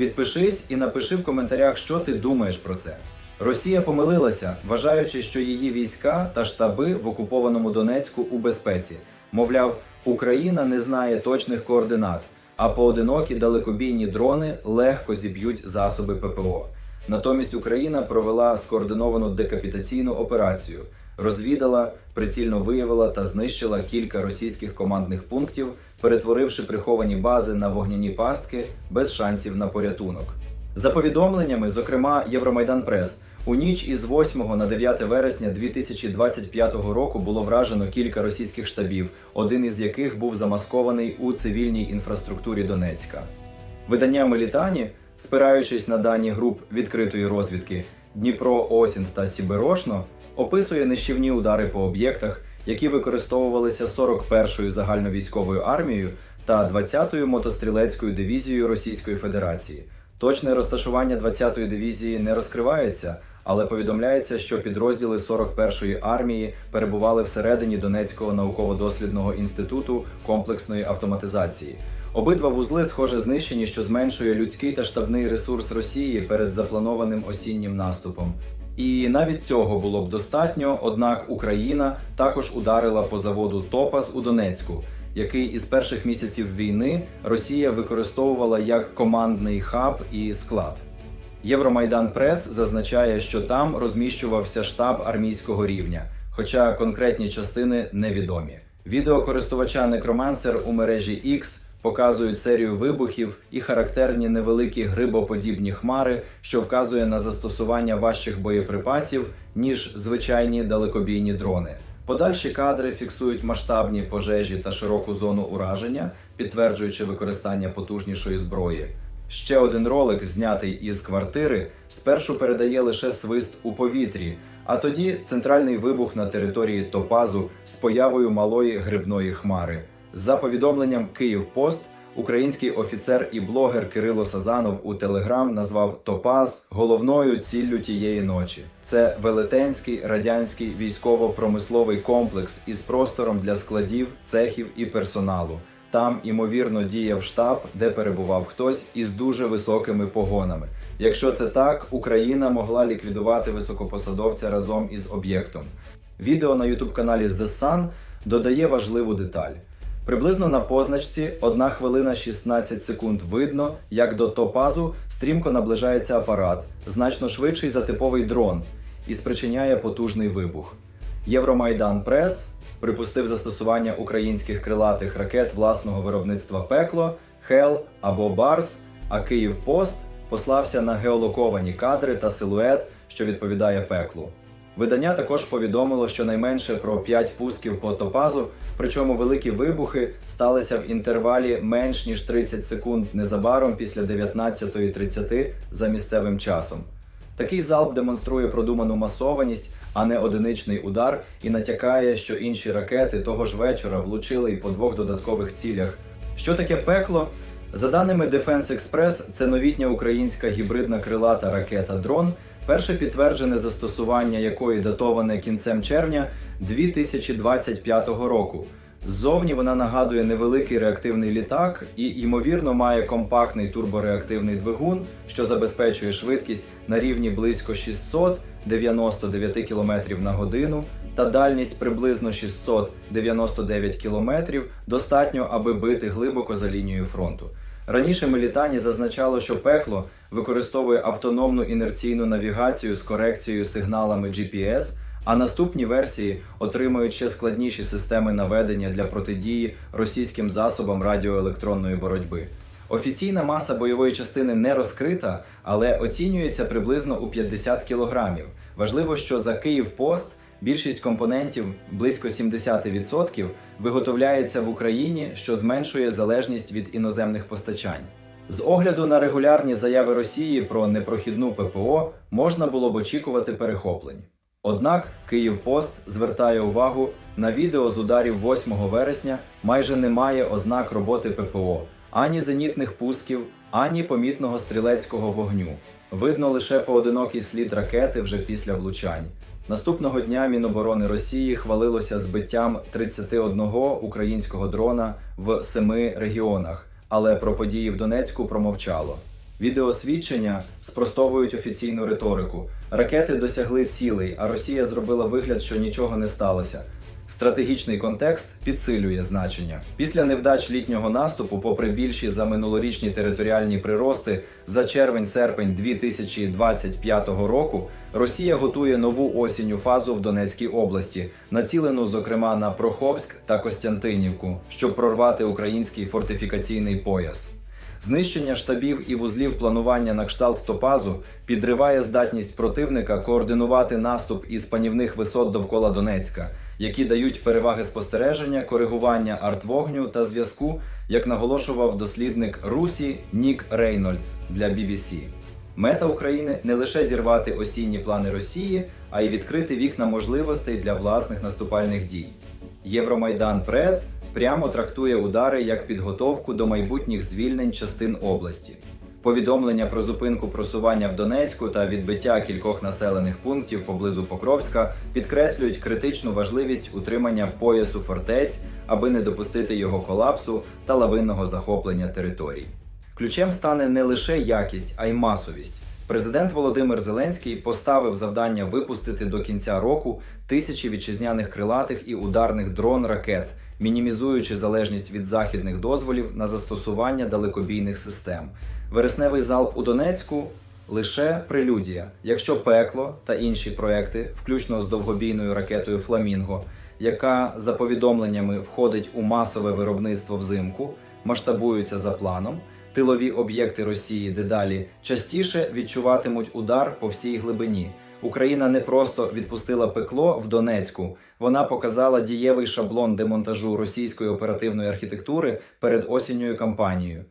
Підпишись і напиши в коментарях, що ти думаєш про це. Росія помилилася, вважаючи, що її війська та штаби в окупованому Донецьку у безпеці. Мовляв, Україна не знає точних координат, а поодинокі далекобійні дрони легко зіб'ють засоби ППО. Натомість Україна провела скоординовану декапітаційну операцію, розвідала, прицільно виявила та знищила кілька російських командних пунктів, перетворивши приховані бази на вогняні пастки без шансів на порятунок. За повідомленнями, зокрема Євромайдан Прес, у ніч із 8 на 9 вересня 2025 року було вражено кілька російських штабів, один із яких був замаскований у цивільній інфраструктурі Донецька. Видання Мелітані, спираючись на дані груп відкритої розвідки Дніпро, Осінт та Сіберошно, описує нищівні удари по об'єктах, які використовувалися 41-ю загальновійськовою армією та 20-ю мотострілецькою дивізією Російської Федерації. Точне розташування 20-ї дивізії не розкривається, але повідомляється, що підрозділи 41-ї армії перебували всередині Донецького науково-дослідного інституту комплексної автоматизації. Обидва вузли, схоже, знищені, що зменшує людський та штабний ресурс Росії перед запланованим осіннім наступом. І навіть цього було б достатньо, однак Україна також ударила по заводу Топас у Донецьку, який із перших місяців війни Росія використовувала як командний хаб і склад. Євромайдан Прес зазначає, що там розміщувався штаб армійського рівня, хоча конкретні частини невідомі. Відео користувача Necromancer у мережі X показують серію вибухів і характерні невеликі грибоподібні хмари, що вказує на застосування важчих боєприпасів ніж звичайні далекобійні дрони. Подальші кадри фіксують масштабні пожежі та широку зону ураження, підтверджуючи використання потужнішої зброї. Ще один ролик, знятий із квартири, спершу передає лише свист у повітрі, а тоді центральний вибух на території Топазу з появою малої грибної хмари. За повідомленням Київпост, український офіцер і блогер Кирило Сазанов у Телеграм назвав Топаз головною ціллю тієї ночі. Це велетенський радянський військово-промисловий комплекс із простором для складів, цехів і персоналу. Там, ймовірно, діяв штаб, де перебував хтось із дуже високими погонами. Якщо це так, Україна могла ліквідувати високопосадовця разом із об'єктом. Відео на youtube каналі The Sun додає важливу деталь. Приблизно на позначці 1 хвилина 16 секунд видно, як до топазу стрімко наближається апарат, значно швидший за типовий дрон, і спричиняє потужний вибух. Євромайдан Прес припустив застосування українських крилатих ракет власного виробництва пекло, Хел або Барс, а Київпост послався на геолоковані кадри та силует, що відповідає пеклу. Видання також повідомило щонайменше про 5 пусків по топазу, причому великі вибухи сталися в інтервалі менш ніж 30 секунд незабаром після 19.30 за місцевим часом. Такий залп демонструє продуману масованість, а не одиничний удар, і натякає, що інші ракети того ж вечора влучили й по двох додаткових цілях. Що таке пекло? За даними Defense Express, це новітня українська гібридна крилата ракета дрон, перше підтверджене застосування якої датоване кінцем червня 2025 року. Ззовні вона нагадує невеликий реактивний літак і, ймовірно, має компактний турбореактивний двигун, що забезпечує швидкість на рівні близько 699 км на годину та дальність приблизно 699 км достатньо, аби бити глибоко за лінією фронту. Раніше Мелітані зазначало, що пекло використовує автономну інерційну навігацію з корекцією сигналами GPS, а наступні версії отримують ще складніші системи наведення для протидії російським засобам радіоелектронної боротьби. Офіційна маса бойової частини не розкрита, але оцінюється приблизно у 50 кілограмів. Важливо, що за Київпост більшість компонентів, близько 70%, виготовляється в Україні, що зменшує залежність від іноземних постачань. З огляду на регулярні заяви Росії про непрохідну ППО можна було б очікувати перехоплень. Однак Київпост звертає увагу на відео з ударів 8 вересня майже немає ознак роботи ППО, ані зенітних пусків, ані помітного стрілецького вогню. Видно лише поодинокий слід ракети вже після влучань. Наступного дня Міноборони Росії хвалилося збиттям 31 українського дрона в семи регіонах, але про події в Донецьку промовчало. Відеосвідчення спростовують офіційну риторику. Ракети досягли цілей, а Росія зробила вигляд, що нічого не сталося. Стратегічний контекст підсилює значення. Після невдач літнього наступу, попри більші за минулорічні територіальні прирости, за червень-серпень 2025 року Росія готує нову осінню фазу в Донецькій області, націлену зокрема на Проховськ та Костянтинівку, щоб прорвати український фортифікаційний пояс. Знищення штабів і вузлів планування на кшталт Топазу підриває здатність противника координувати наступ із панівних висот довкола Донецька, які дають переваги спостереження, коригування артвогню та зв'язку, як наголошував дослідник Русі Нік Рейнольдс для BBC. Мета України не лише зірвати осінні плани Росії, а й відкрити вікна можливостей для власних наступальних дій. Євромайдан Прес прямо трактує удари як підготовку до майбутніх звільнень частин області. Повідомлення про зупинку просування в Донецьку та відбиття кількох населених пунктів поблизу Покровська підкреслюють критичну важливість утримання поясу фортець, аби не допустити його колапсу та лавинного захоплення територій. Ключем стане не лише якість, а й масовість. Президент Володимир Зеленський поставив завдання випустити до кінця року тисячі вітчизняних крилатих і ударних дрон ракет, мінімізуючи залежність від західних дозволів на застосування далекобійних систем. Вересневий залп у Донецьку лише прелюдія. Якщо пекло та інші проекти, включно з довгобійною ракетою Фламінго, яка за повідомленнями входить у масове виробництво взимку, масштабуються за планом. Тилові об'єкти Росії дедалі частіше відчуватимуть удар по всій глибині. Україна не просто відпустила пекло в Донецьку, вона показала дієвий шаблон демонтажу російської оперативної архітектури перед осінньою кампанією.